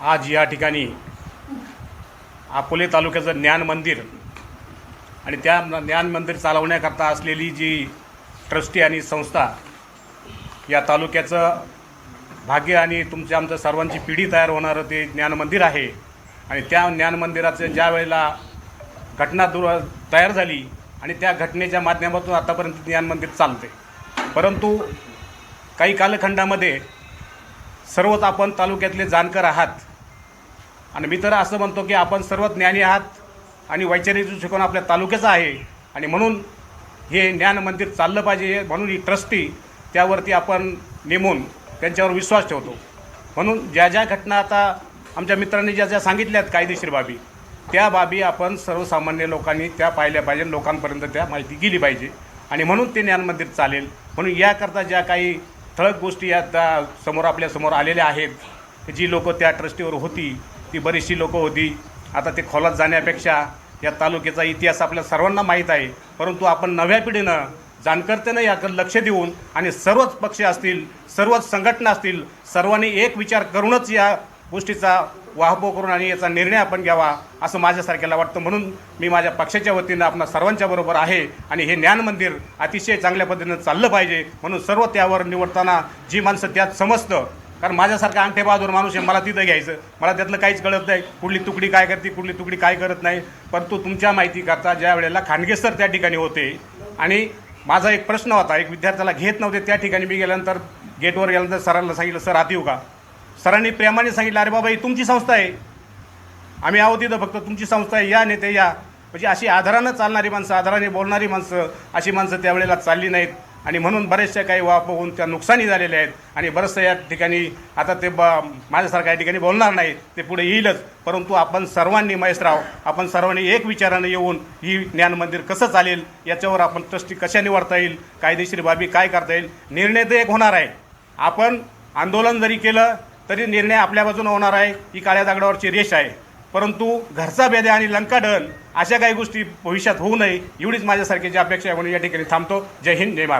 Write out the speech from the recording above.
आज या ठिकाणी अकोले तालुक्याचं ज्ञान मंदिर आणि त्या ज्ञान मंदिर चालवण्याकरता असलेली जी ट्रस्टी आणि संस्था या तालुक्याचं भाग्य आणि तुमच्या आमचं सर्वांची पिढी तयार होणारं ते ज्ञान मंदिर आहे. आणि त्या ज्ञान मंदिराचं ज्या वेळेला घटना दूर तयार झाली आणि त्या घटनेच्या माध्यमातून आतापर्यंत ज्ञान मंदिर चालते परंतु काही कालखंडामध्ये सर्वच आपण तालुक्यातले जाणकार आहात. आणि मी तर असं म्हणतो की आपण सर्व ज्ञानी आहात आणि वैचारिक दृष्टिकोन आपल्या तालुक्याचा आहे. आणि म्हणून हे ज्ञान मंदिर चाललं पाहिजे म्हणून ही ट्रस्टी त्यावरती आपण नेमून त्यांच्यावर विश्वास ठेवतो. म्हणून ज्या ज्या घटना आता आमच्या मित्रांनी ज्या ज्या सांगितल्यात कायदेशीर बाबी त्या बाबी आपण सर्वसामान्य लोकांनी त्या पाहिल्या पाहिजे लोकांपर्यंत त्या माहिती गेली पाहिजे. आणि म्हणून ते ज्ञान मंदिर चालेल. म्हणून याकरता ज्या काही ठळक गोष्टी या त्या समोर आपल्यासमोर आलेल्या आहेत जी लोकं त्या ट्रस्टीवर होती ती बरीचशी लोकं होती. आता ते खोलात जाण्यापेक्षा या तालुक्याचा इतिहास आपल्या सर्वांना माहीत आहे. परंतु आपण नव्या पिढीनं जाणकर्तेनं याकडे लक्ष देऊन आणि सर्वच पक्ष असतील सर्वच संघटना असतील सर्वांनी एक विचार करूनच या गोष्टीचा वाहपो करून आणि याचा निर्णय आपण घ्यावा असं माझ्यासारख्याला वाटतं. म्हणून मी माझ्या पक्षाच्या वतीनं आपणा सर्वांच्या बरोबर आहे आणि हे ज्ञान मंदिर अतिशय चांगल्या पद्धतीनं चाललं पाहिजे. म्हणून सर्व त्यावर निवडताना जी माणसं त्यात समजतं कारण माझ्यासारखा अंगठे बहादूर माणूस आहे मला तिथं घ्यायचं. मला त्यातलं काहीच कळत नाही कुठली तुकडी काय करते कुठली तुकडी काय करत नाही. परंतु तुमच्या माहितीकरता ज्या वेळेला खानगेस्तर त्या ठिकाणी होते. आणि माझा एक प्रश्न होता एक विद्यार्थ्याला घेत नव्हते त्या ठिकाणी मी गेल्यानंतर गेटवर गेल्यानंतर सरांना सांगितलं सर आत येऊ का? सरांनी प्रेमाने सांगितलं अरे बाबा ही तुमची संस्था आहे. आम्ही आहोत तिथं फक्त तुमची संस्था आहे या नेते या. म्हणजे अशी आधारानं चालणारी माणसं आधाराने बोलणारी माणसं अशी माणसं त्यावेळेला चालली नाहीत. आणि म्हणून बरेचशा काही वाप होऊन त्या नुकसानी झालेल्या आहेत. आणि बरंचसं या ठिकाणी आता ते ब माझ्यासारख्या या ठिकाणी बोलणार नाही ते पुढे येईलच. परंतु आपण सर्वांनी महेशराव आपण सर्वांनी एक विचारानं येऊन ही ज्ञान मंदिर कसं चालेल याच्यावर आपण ट्रस्टी कशा निवडता येईल कायदेशीर बाबी काय करता येईल निर्णय तर एक होणार आहे. आपण आंदोलन जरी केलं तरी निर्णय आपल्या बाजूने होणार आहे ही काळ्या दगडावरची रेष आहे. परंतु घरचा बेद्या आणि लंकाडन अशा काही गोष्टी भविष्यात होऊ नये एवढीच माझ्यासारखीची अपेक्षा आहे म्हणून या ठिकाणी थांबतो. जय हिंद जय महाराज